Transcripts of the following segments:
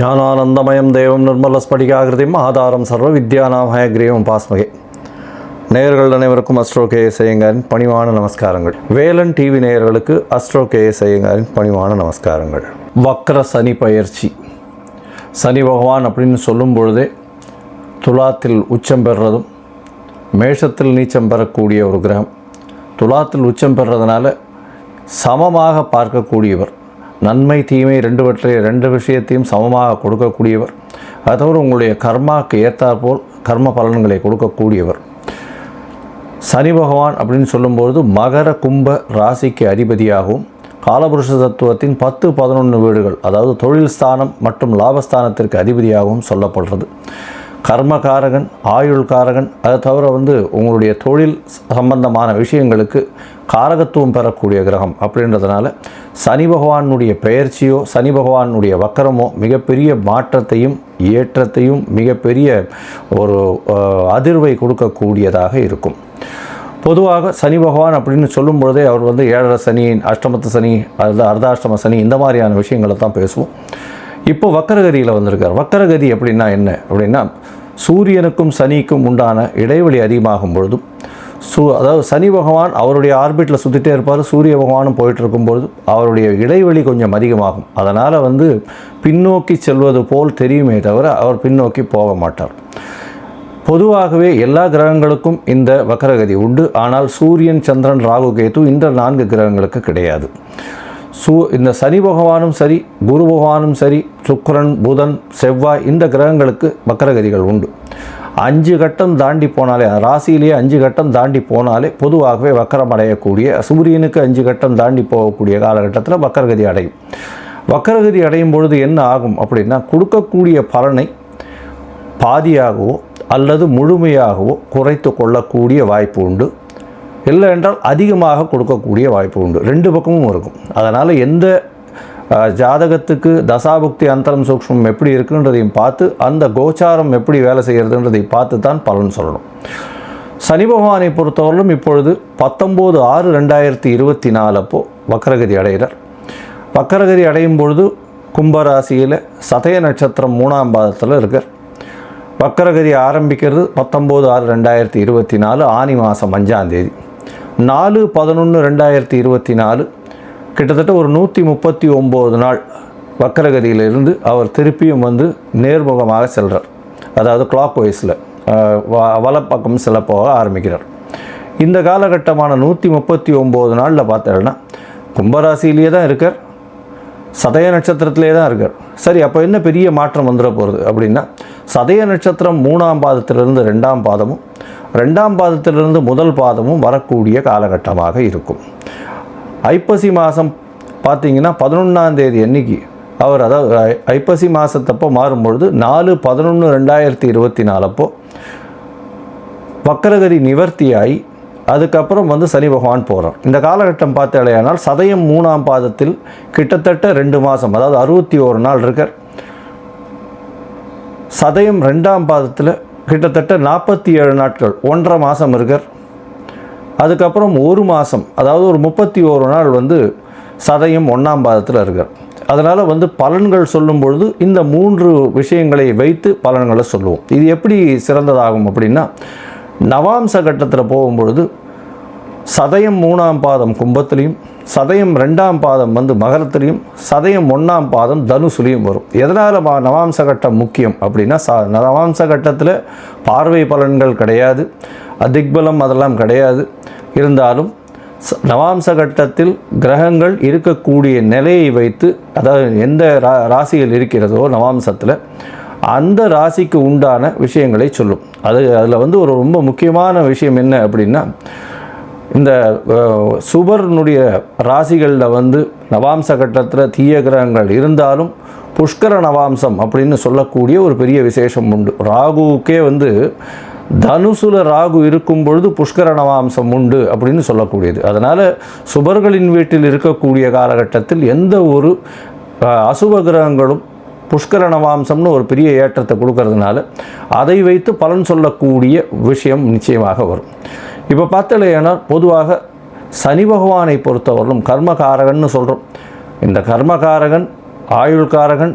ஞானானந்தமயம் தேவம் நிர்மலஸ்படிகாகிருதியும் ஆதாரம் சர்வ வித்யானாமய கிரீவம் பாஸ்மகே. நேயர்கள் அனைவருக்கும் அஸ்ட்ரோ கே ஐயங்காரின் பணிவான நமஸ்காரங்கள். வேலன் டிவி நேயர்களுக்கு அஸ்ட்ரோ கே ஐயங்காரின் பணிவான நமஸ்காரங்கள். வக்ர சனி பயிற்சி. சனி பகவான் அப்படின்னு சொல்லும் பொழுதே துலாத்தில் உச்சம் பெறுறதும் மேஷத்தில் நீச்சம் பெறக்கூடிய ஒரு கிரகம். துலாத்தில் உச்சம் பெறுறதுனால சமமாக பார்க்கக்கூடியவர். நன்மை தீமை ரெண்டுவற்றை ரெண்டு விஷயத்தையும் சமமாக கொடுக்கக்கூடியவர். அது தவிர உங்களுடைய கர்மாவுக்கு ஏற்றாற்போல் கர்ம பலன்களை கொடுக்கக்கூடியவர். சனி பகவான் அப்படின்னு சொல்லும்பொழுது மகர கும்ப ராசிக்கு அதிபதியாகவும் காலபுருஷ தத்துவத்தின் பத்து பதினொன்று வீடுகள் அதாவது தொழில் ஸ்தானம் மற்றும் லாபஸ்தானத்திற்கு அதிபதியாகவும் சொல்லப்படுறது. கர்மகாரகன் ஆயுள் காரகன் அதை தவிர வந்து உங்களுடைய தொழில் சம்பந்தமான விஷயங்களுக்கு காரகத்துவம் பெறக்கூடிய கிரகம் அப்படின்றதுனால சனி பகவானுடைய பெயர்ச்சியோ சனி பகவானுடைய வக்கரமோ மிகப்பெரிய மாற்றத்தையும் ஏற்றத்தையும் மிகப்பெரிய ஒரு அதிர்வை கொடுக்கக்கூடியதாக இருக்கும். பொதுவாக சனி பகவான் அப்படின்னு சொல்லும் பொழுதே அவர் வந்து ஏழரை சனி அஷ்டமத்து சனி அல்லது அர்த்தாஷ்டம சனி இந்த மாதிரியான விஷயங்களை தான் பேசுவோம். இப்போ வக்கரகதியில் வந்திருக்கார். வக்கரகதி அப்படின்னா என்ன? அப்படின்னா சூரியனுக்கும் சனிக்கும் உண்டான இடைவெளி அதிகமாகும் பொழுதும் சூ அதாவது சனி பகவான் அவருடைய ஆர்பிட்டில் சுற்றிட்டே இருப்பார் சூரிய பகவானும் போயிட்டு இருக்கும்போது அவருடைய இடைவெளி கொஞ்சம் அதிகமாகும். அதனால் வந்து பின்னோக்கி செல்வது போல் தெரியுமே தவிர அவர் பின்னோக்கி போக மாட்டார். பொதுவாகவே எல்லா கிரகங்களுக்கும் இந்த வக்கரகதி உண்டு. ஆனால் சூரியன் சந்திரன் ராகு கேது இந்த நான்கு கிரகங்களுக்கு கிடையாது. சூ இந்த சனி பகவானும் சரி குரு பகவானும் சரி சுக்கரன் புதன் செவ்வாய் இந்த கிரகங்களுக்கு வக்கரகதிகள் உண்டு. அஞ்சு கட்டம் தாண்டி போனாலே ராசியிலேயே அஞ்சு கட்டம் தாண்டி போனாலே பொதுவாகவே வக்கரம் அடையக்கூடிய சூரியனுக்கு அஞ்சு கட்டம் தாண்டி போகக்கூடிய காலகட்டத்தில் வக்கரகதி அடையும். வக்கரகதி அடையும் பொழுது என்ன ஆகும் அப்படின்னா கொடுக்கக்கூடிய பலனை பாதியாகவோ அல்லது முழுமையாகவோ குறைத்து கொள்ளக்கூடிய வாய்ப்பு உண்டு. இல்லை என்றால் அதிகமாக கொடுக்கக்கூடிய வாய்ப்பு உண்டு. ரெண்டு பக்கமும் இருக்கும். அதனால் எந்த ஜாதகத்துக்கு தசாபுக்தி அந்தரம் சூக்ஷ்மம் எப்படி இருக்குன்றதையும் பார்த்து அந்த கோச்சாரம் எப்படி வேலை செய்கிறதுன்றதை பார்த்து தான் பலன் சொல்லணும். சனி பகவானை பொறுத்தவரையிலும் இப்பொழுது பத்தொம்போது ஆறு ரெண்டாயிரத்தி இருபத்தி நாலு வக்கரகதி அடைகிறார். வக்கரகதி அடையும் பொழுது கும்பராசியில் சதய நட்சத்திரம் மூணாம் பாதத்தில் இருக்கார். வக்கரகதி ஆரம்பிக்கிறது பத்தொம்போது ஆறு ரெண்டாயிரத்தி இருபத்தி நாலு ஆனி மாதம் அஞ்சாம் தேதி. நாலு பதினொன்று ரெண்டாயிரத்தி இருபத்தி நாலு கிட்டத்தட்ட ஒரு நூற்றி முப்பத்தி ஒம்பது நாள் வக்கரகதியிலிருந்து அவர் திருப்பியும் வந்து நேர்முகமாக செல்கிறார் அதாவது கிளாக் வைஸில் வலப்பக்கம் செல்ல போக ஆரம்பிக்கிறார். இந்த காலகட்டமான நூற்றி முப்பத்தி ஒம்பது நாளில் பார்த்தேன்னா கும்பராசியிலேயே தான் இருக்கார். சதய நட்சத்திரத்திலே தான் இருக்கார். சரி அப்போ என்ன பெரிய மாற்றம் வந்துட போகிறது அப்படின்னா சதய நட்சத்திரம் மூணாம் பாதத்திலிருந்து ரெண்டாம் பாதமும் ரெண்டாம் பாதத்திலிருந்து முதல் பாதமும் வரக்கூடிய காலகட்டமாக இருக்கும். ஐப்பசி மாதம் பார்த்தீங்கன்னா பதினொன்றாம் தேதி அன்னைக்கு அவர் அதாவது ஐப்பசி மாதத்தப்போ மாறும்பொழுது நாலு பதினொன்று ரெண்டாயிரத்தி இருபத்தி நாலப்போ வக்கரகதி நிவர்த்தியாகி அதுக்கப்புறம் வந்து சனி பகவான் போகிறார் இந்த காலகட்டம் பார்த்தாலேயானால் சதயம் மூணாம் பாதத்தில் கிட்டத்தட்ட ரெண்டு மாதம் அதாவது அறுபத்தி ஓரு நாள் இருக்கார். சதயம் ரெண்டாம் பாதத்தில் கிட்டத்தட்ட நாற்பத்தி ஏழு நாட்கள் ஒன்றரை மாதம் இருக்கார். அதுக்கப்புறம் ஒரு மாதம் அதாவது ஒரு முப்பத்தி ஓரு நாள் வந்து சதயம் ஒன்றாம் பாதத்தில் இருக்கார். அதனால் வந்து பலன்கள் சொல்லும் பொழுது இந்த மூன்று விஷயங்களை வைத்து பலன்களை சொல்லுவோம். இது எப்படி சிறந்ததாகும் அப்படின்னா நவாம்ச கட்டத்தில் போகும்பொழுது சதயம் மூணாம் பாதம் கும்பத்திலையும் சதயம் ரெண்டாம் பாதம் வந்து மகரத்திலையும் சதயம் ஒன்றாம் பாதம் தனுசுலையும் வரும். எதனால் நவாம்ச கட்டம் முக்கியம் அப்படின்னா ச நவாம்ச கட்டத்தில் பார்வை பலன்கள் கிடையாது அதிக்பலம் அதெல்லாம் கிடையாது இருந்தாலும் நவாம்ச கட்டத்தில் கிரகங்கள் இருக்கக்கூடிய நிலையை வைத்து அதாவது எந்த ரா ராசியில் இருக்கிறதோ நவாம்சத்தில் அந்த ராசிக்கு உண்டான விஷயங்களை சொல்லும். அது அதில் வந்து ஒரு ரொம்ப முக்கியமான விஷயம் என்ன அப்படின்னா இந்த சுபர்னுடைய ராசிகளில் வந்து நவாம்ச கட்டத்தில் தீய கிரகங்கள் இருந்தாலும் புஷ்கர நவாம்சம் அப்படின்னு சொல்லக்கூடிய ஒரு பெரிய விசேஷம் உண்டு. ராகுவுக்கே வந்து தனுசுல ராகு இருக்கும் பொழுது புஷ்கர நவாம்சம் உண்டு அப்படின்னு சொல்லக்கூடியது. அதனால் சுபர்களின் வீட்டில் இருக்கக்கூடிய காலகட்டத்தில் எந்த ஒரு அசுப கிரகங்களும் புஷ்கர நவாம்சம்னு ஒரு பெரிய ஏற்றத்தை கொடுக்கறதுனால அதை வைத்து பலன் சொல்லக்கூடிய விஷயம் நிச்சயமாக வரும். இப்போ பார்த்தலையானால் பொதுவாக சனி பகவானை பொறுத்தவரையிலும் கர்மகாரகன்னு சொல்கிறோம் இந்த கர்மகாரகன் ஆயுள்காரகன்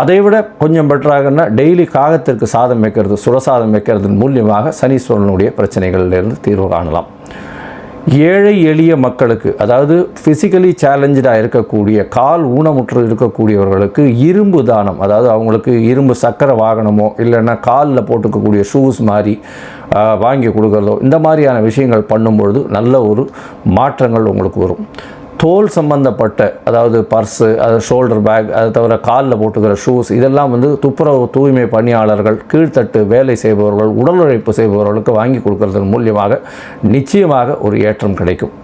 அதை விட கொஞ்சம் பெட்டராகனா டெய்லி காகத்திற்கு சாதம் வைக்கிறது சுரசாதம் வைக்கிறதன் மூலியமாக சனீஸ்வரனுடைய பிரச்சனைகளிலிருந்து தீர்வு காணலாம். ஏழை எளிய மக்களுக்கு அதாவது ஃபிசிக்கலி சேலஞ்சடாக இருக்கக்கூடிய கால் ஊனமுற்று இருக்கக்கூடியவர்களுக்கு இரும்பு தானம் அதாவது அவங்களுக்கு இரும்பு சக்கர வாகனமோ இல்லைன்னா காலில் போட்டுக்கக்கூடிய ஷூஸ் மாதிரி வாங்கி கொடுக்குறதோ இந்த மாதிரியான விஷயங்கள் பண்ணும்பொழுது நல்ல ஒரு மாற்றங்கள் உங்களுக்கு வரும். தோல் சம்பந்தப்பட்ட அதாவது பர்ஸு அது ஷோல்டர் பேக் அதை தவிர காலில் போட்டுக்கிற ஷூஸ் இதெல்லாம் வந்து துப்புரவு தூய்மை பணியாளர்கள் கீழ்த்தட்டு வேலை செய்பவர்கள் உடல் உழைப்பு செய்பவர்களுக்கு வாங்கி கொடுக்கறதன் மூலியமாக நிச்சயமாக ஒரு ஏற்றம் கிடைக்கும்.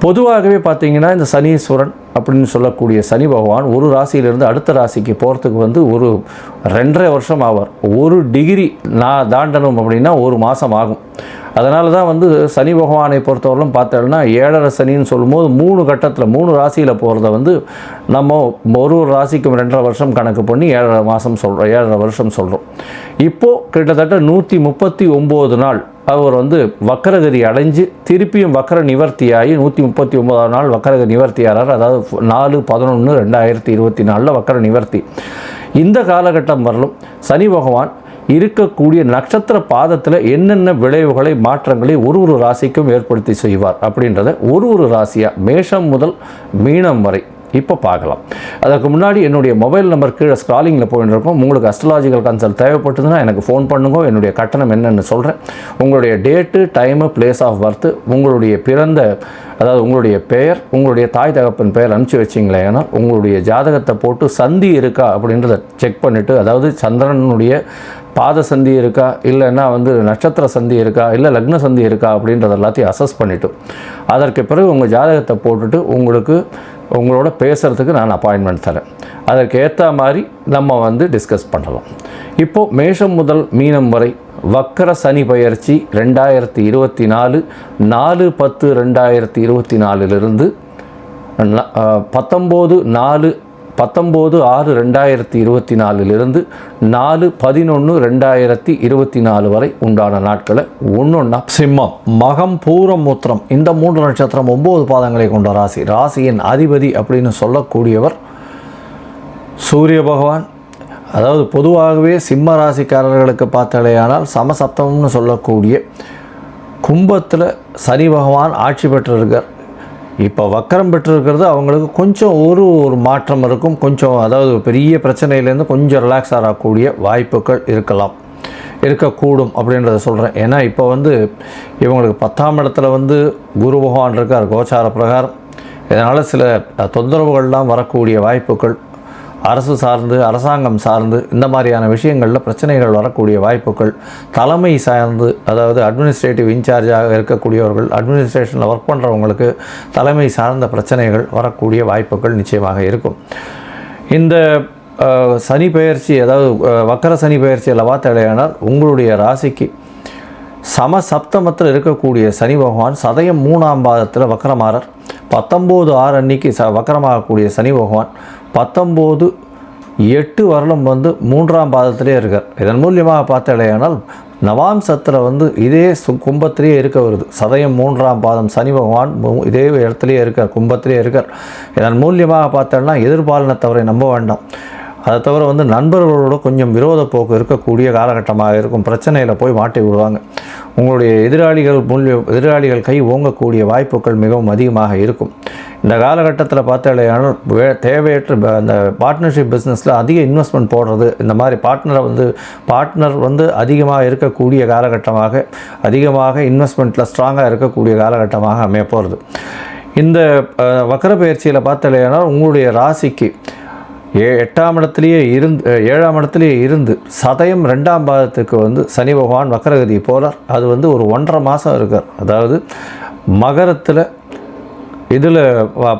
பொதுவாகவே பார்த்தீங்கன்னா இந்த சனீஸ்வரன் அப்படின்னு சொல்லக்கூடிய சனி பகவான் ஒரு ராசியிலிருந்து அடுத்த ராசிக்கு போகிறதுக்கு வந்து ஒரு ரெண்டரை வருஷம் ஆவார். ஒரு டிகிரி நான் தாண்டணும் அப்படின்னா ஒரு மாதம் ஆகும். அதனால தான் வந்து சனி பகவானை பொறுத்தவரையிலும் பார்த்தோம்னா ஏழரை சனின்னு சொல்லும்போது மூணு கட்டத்தில் மூணு ராசியில் போகிறத வந்து நம்ம ஒரு ஒரு ராசிக்கும் ரெண்டரை வருஷம் கணக்கு பண்ணி ஏழரை மாதம் சொல்கிறோம் ஏழரை வருஷம் சொல்கிறோம் இப்போது கிட்டத்தட்ட நூற்றி முப்பத்தி ஒம்பது நாள் அவர் வந்து வக்கரகதி அடைஞ்சு திருப்பியும் வக்கர நிவர்த்தியாகி நூற்றி முப்பத்தி ஒன்பதாம் நாள் வக்கரகதி நிவர்த்தியாகிறார். அதாவது நாலு பதினொன்று ரெண்டாயிரத்தி இருபத்தி நாலில் வக்கர நிவர்த்தி. இந்த காலகட்டம் வரலும் சனி பகவான் இருக்கக்கூடிய நட்சத்திர பாதத்தில் என்னென்ன விளைவுகளை மாற்றங்களை ஒரு ஒரு ராசிக்கும் ஏற்படுத்தி செய்வார் அப்படின்றத ஒரு ஒரு ராசியாக மேஷம் முதல் மீனம் வரை இப்போ பார்க்கலாம். அதற்கு முன்னாடி என்னுடைய மொபைல் நம்பர் கீழே ஸ்க்ராலிங்கில் போயிட்டுருக்கோம் உங்களுக்கு அஸ்ட்ராலாஜிக்கல் கன்சல்ட் தேவைப்பட்டதுன்னா எனக்கு ஃபோன் பண்ணுங்க என்னுடைய கட்டணம் என்னன்னு சொல்கிறேன் உங்களுடைய date time place of birth உங்களுடைய பிறந்த அதாவது உங்களுடைய பெயர் உங்களுடைய தாய் தகப்பன் பெயர் அனுப்பிச்சி வச்சிங்களே ஏன்னால் உங்களுடைய ஜாதகத்தை போட்டு சந்தி இருக்கா அப்படின்றத செக் பண்ணிவிட்டு அதாவது சந்திரனுடைய பாத சந்தி இருக்கா இல்லைன்னா வந்து நட்சத்திர சந்தி இருக்கா இல்லை லக்ன சந்தி இருக்கா அப்படின்றத எல்லாத்தையும் அசஸ் பண்ணிவிட்டு அதற்கு பிறகு உங்கள் ஜாதகத்தை போட்டுட்டு உங்களுக்கு உங்களோட பேசுகிறதுக்கு நான் அப்பாயின்மெண்ட் தரேன். அதற்கு ஏற்ற மாதிரி நம்ம வந்து டிஸ்கஸ் பண்ணலாம். இப்போது மேஷம் முதல் மீனம் வரை வக்கர சனி பயிற்சி ரெண்டாயிரத்தி இருபத்தி நாலு நாலு பத்து ரெண்டாயிரத்தி இருபத்தி நாலுலேருந்து பத்தொம்போது நாலு பத்தொம்போது ஆறு ரெண்டாயிரத்தி இருபத்தி நாலுலேருந்து நாலு பதினொன்று ரெண்டாயிரத்தி இருபத்தி நாலு வரை உண்டான நாட்களை ஒன்றொன்னா சிம்மம் மகம் பூரம் மூத்திரம் இந்த மூன்று நட்சத்திரம் ஒம்பது பாதங்களை கொண்ட ராசி. ராசியின் அதிபதி அப்படின்னு சொல்லக்கூடியவர் சூரிய பகவான். அதாவது பொதுவாகவே சிம்ம ராசிக்காரர்களுக்கு பார்த்தாலேயானால் சமசப்தம்னு சொல்லக்கூடிய கும்பத்தில் சனி பகவான் ஆட்சி பெற்றிருக்கார். இப்போ வக்கரம் பெற்றிருக்கிறது அவங்களுக்கு கொஞ்சம் ஒரு ஒரு மாற்றம் இருக்கும். கொஞ்சம் அதாவது பெரிய பிரச்சனையிலேருந்து கொஞ்சம் ரிலாக்ஸ் ஆகக்கூடிய வாய்ப்புகள் இருக்கலாம். இருக்கக்கூடும் அப்படின்றத சொல்கிறேன் ஏன்னா இப்போ வந்து இவங்களுக்கு பத்தாம் இடத்துல வந்து குரு பகவான் இருக்கார் கோச்சார பிரகாரம். இதனால் சில தொந்தரவுகள்லாம் வரக்கூடிய வாய்ப்புகள் அரசு சார்ந்து அரசாங்கம் சார்ந்து இந்த மாதிரியான விஷயங்களில் பிரச்சனைகள் வரக்கூடிய வாய்ப்புகள் தலைமை சார்ந்து அதாவது அட்மினிஸ்ட்ரேட்டிவ் இன்சார்ஜாக இருக்கக்கூடியவர்கள் அட்மினிஸ்ட்ரேஷனில் ஒர்க் பண்ணுறவங்களுக்கு தலைமை சார்ந்த பிரச்சனைகள் வரக்கூடிய வாய்ப்புகள் நிச்சயமாக இருக்கும். இந்த சனி பெயர்ச்சி அதாவது வக்கர சனி பயிற்சியில் பார்த்தடையானால் உங்களுடைய ராசிக்கு சம சப்தமத்தில் இருக்கக்கூடிய சனி பகவான் சதயம் மூணாம் பாதத்தில் வக்கரமாறர். பத்தொம்போது ஆறு அன்னைக்கு ச வக்கரமாகக்கூடிய சனி பகவான் பத்தொம்போது எட்டு வருடம் வந்து மூன்றாம் பாதத்திலே இருக்கார். இதன் மூலியமாக பார்த்தாலேயானால் நவாம்சத்தில் வந்து இதே சு கும்பத்திலேயே இருக்க வருது. சதயம் மூன்றாம் பாதம் சனி பகவான் இதே இடத்துலையே இருக்கார் கும்பத்திலே இருக்கார். இதன் மூலியமாக பார்த்தோம்னா எதிர்பாலினத்தவரை நம்ப வேண்டாம். அதை தவிர வந்து நண்பர்களோட கொஞ்சம் விரோத போக்கு இருக்கக்கூடிய காலகட்டமாக இருக்கும். பிரச்சனையில் போய் மாட்டி விடுவாங்க. உங்களுடைய எதிராளிகள் முன் எதிராளிகள் கை ஓங்கக்கூடிய வாய்ப்புகள் மிகவும் அதிகமாக இருக்கும். இந்த காலகட்டத்தில் பார்த்தாலும் வே தேவையற்ற அந்த பார்ட்னர்ஷிப் பிஸ்னஸில் அதிக இன்வெஸ்ட்மெண்ட் போடுறது இந்த மாதிரி பார்ட்னரை வந்து பார்ட்னர் வந்து அதிகமாக இருக்கக்கூடிய காலகட்டமாக அதிகமாக இன்வெஸ்ட்மெண்ட்டில் ஸ்ட்ராங்காக இருக்கக்கூடிய காலகட்டமாக அமைய போகிறது இந்த வக்கர பயிற்சியில் பார்த்தலையானா உங்களுடைய ராசிக்கு ஏ எட்டாம் இடத்துலையே இருந்து ஏழாம் இடத்துலையே இருந்து சதயம் ரெண்டாம் பாதத்துக்கு வந்து சனி பகவான் வக்கரகதி போகிறார் அது வந்து ஒரு ஒன்றரை மாதம் இருக்கார். அதாவது மகரத்தில் இதில்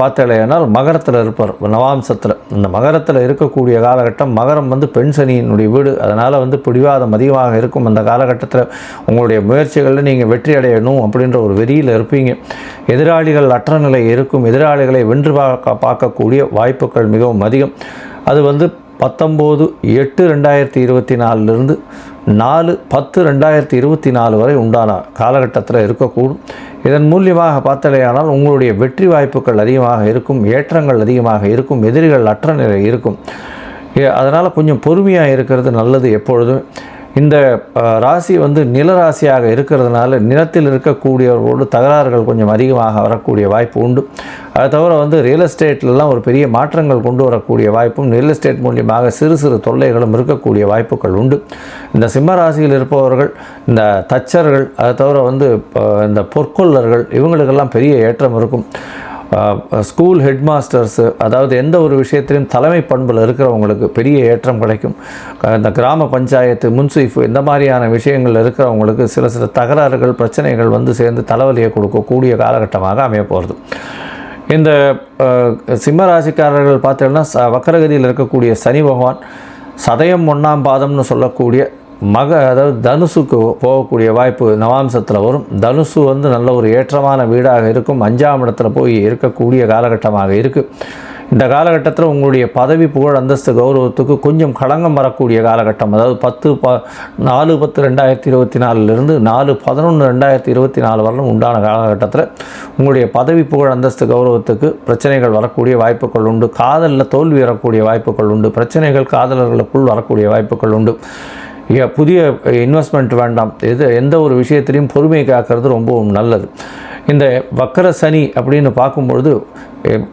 பார்த்தலையானால் மகரத்தில் இருப்பார். நவாம்சத்தில் இந்த மகரத்தில் இருக்கக்கூடிய காலகட்டம் மகரம் வந்து பெண் சனியினுடைய வீடு. அதனால் வந்து பிடிவாதம் அதிகமாக இருக்கும். அந்த காலகட்டத்தில் உங்களுடைய முயற்சிகளில் நீங்கள் வெற்றி அடையணும் அப்படின்ற ஒரு வெறியில் இருப்பீங்க. எதிராளிகள் அற்ற நிலை இருக்கும். எதிராளிகளை வென்று பார்க்க பார்க்கக்கூடிய வாய்ப்புகள் மிகவும் அதிகம். அது வந்து பத்தொம்போது எட்டு ரெண்டாயிரத்தி இருபத்தி நாலுலேருந்து நாலு பத்து ரெண்டாயிரத்தி இருபத்தி நாலு வரை உண்டான காலகட்டத்தில் இருக்கக்கூடும். இதன் மூலியமாக பார்த்தலையானால் உங்களுடைய வெற்றி வாய்ப்புகள் அதிகமாக இருக்கும் ஏற்றங்கள் அதிகமாக இருக்கும் எதிரிகள் அற்ற நிலை இருக்கும். அதனால் கொஞ்சம் பொறுமையாக இருக்கிறது நல்லது எப்பொழுதும். இந்த ராசி வந்து நில ராசியாக இருக்கிறதுனால நிலத்தில் இருக்கக்கூடியவர்களோடு தகராறுகள் கொஞ்சம் அதிகமாக வரக்கூடிய வாய்ப்பு உண்டு. அதை தவிர வந்து ரியல் எஸ்டேட்லலாம் ஒரு பெரிய மாற்றங்கள் கொண்டு வரக்கூடிய வாய்ப்பும் ரியல் எஸ்டேட் மூலியமாக சிறு சிறு தொல்லைகளும் இருக்கக்கூடிய வாய்ப்புகள் உண்டு. இந்த சிம்ம ராசியில் இருப்பவர்கள் இந்த தச்சர்கள் அதை தவிர வந்து இந்த பொற்கொள்ளர்கள் இவங்களுக்கெல்லாம் பெரிய ஏற்றம் இருக்கும். ஸ்கூல் ஹெட் மாஸ்டர்ஸு அதாவது எந்த ஒரு விஷயத்திலையும் தலைமை பண்பில் இருக்கிறவங்களுக்கு பெரிய ஏற்றம் கிடைக்கும். இந்த கிராம பஞ்சாயத்து முன்சீஃப் இந்த மாதிரியான விஷயங்கள் இருக்கிறவங்களுக்கு சில சில தகராறுகள் பிரச்சனைகள் வந்து சேர்ந்து தலைவலியை கொடுக்கக்கூடிய காலகட்டமாக அமைய போகிறது இந்த சிம்ம ராசிக்காரர்கள் பார்த்தீங்கன்னா ச வக்கரகதியில் இருக்கக்கூடிய சனி பகவான் சதயம் ஒன்றாம் பாதம்னு சொல்லக்கூடிய மக அதாவது தனுசுக்கு போகக்கூடிய வாய்ப்பு நவாம்சத்தில் வரும். தனுசு வந்து நல்ல ஒரு ஏற்றமான வீடாக இருக்கும். அஞ்சாம் இடத்துல போய் இருக்கக்கூடிய காலகட்டமாக இருக்குது இந்த காலகட்டத்தில் உங்களுடைய பதவி புகழ் அந்தஸ்து கௌரவத்துக்கு கொஞ்சம் களங்கம் வரக்கூடிய காலகட்டம். அதாவது பத்து ப நாலு பத்து ரெண்டாயிரத்தி இருபத்தி நாலுலேருந்து நாலு பதினொன்று ரெண்டாயிரத்தி இருபத்தி நாலு வரலும் உண்டான காலகட்டத்தில் உங்களுடைய பதவி புகழ் அந்தஸ்து கௌரவத்துக்கு பிரச்சனைகள் வரக்கூடிய வாய்ப்புகள் உண்டு. காதலில் தோல்வி வரக்கூடிய வாய்ப்புகள் உண்டு. பிரச்சனைகள் காதலர்களுக்குள் வரக்கூடிய வாய்ப்புகள் உண்டு. புதிய இன்வெஸ்ட்மெண்ட் வேண்டாம். எது எந்த ஒரு விஷயத்திலையும் பொறுமை காக்கிறது ரொம்பவும் நல்லது. இந்த வக்கர சனி அப்படின்னு பார்க்கும்பொழுது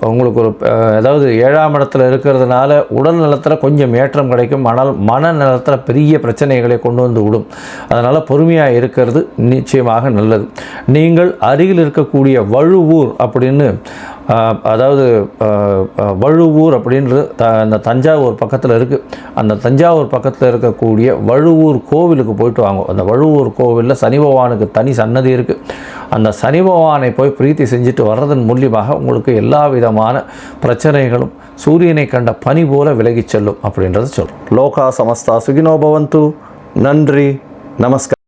உங்களுக்கு ஒரு அதாவது ஏழாம் இடத்துல இருக்கிறதுனால உடல் நலத்தில் கொஞ்சம் ஏற்றம் கிடைக்கும். ஆனால் மன நலத்தில் பெரிய பிரச்சனைகளை கொண்டு வந்து விடும். அதனால் பொறுமையாக இருக்கிறது நிச்சயமாக நல்லது. நீங்கள் அருகில் இருக்கக்கூடிய வழுவூர் அப்படின்னு அதாவது வழுவூர் அப்படின்றது த அந்த தஞ்சாவூர் பக்கத்தில் இருக்குது அந்த தஞ்சாவூர் பக்கத்தில் இருக்கக்கூடிய வழுவூர் கோவிலுக்கு போயிட்டு வாங்க. அந்த வழுவூர் கோவிலில் சனி பகவானுக்கு தனி சன்னதி இருக்குது அந்த சனி பகவானை போய் பிரீத்தி செஞ்சுட்டு வர்றதன் மூலியமாக உங்களுக்கு எல்லா விதமான பிரச்சனைகளும் சூரியனை கண்ட பனி போல விலகிச் செல்லும் அப்படின்றத சொல்கிறோம் லோகா சமஸ்தா சுகினோபவந்து நன்றி. நமஸ்கார்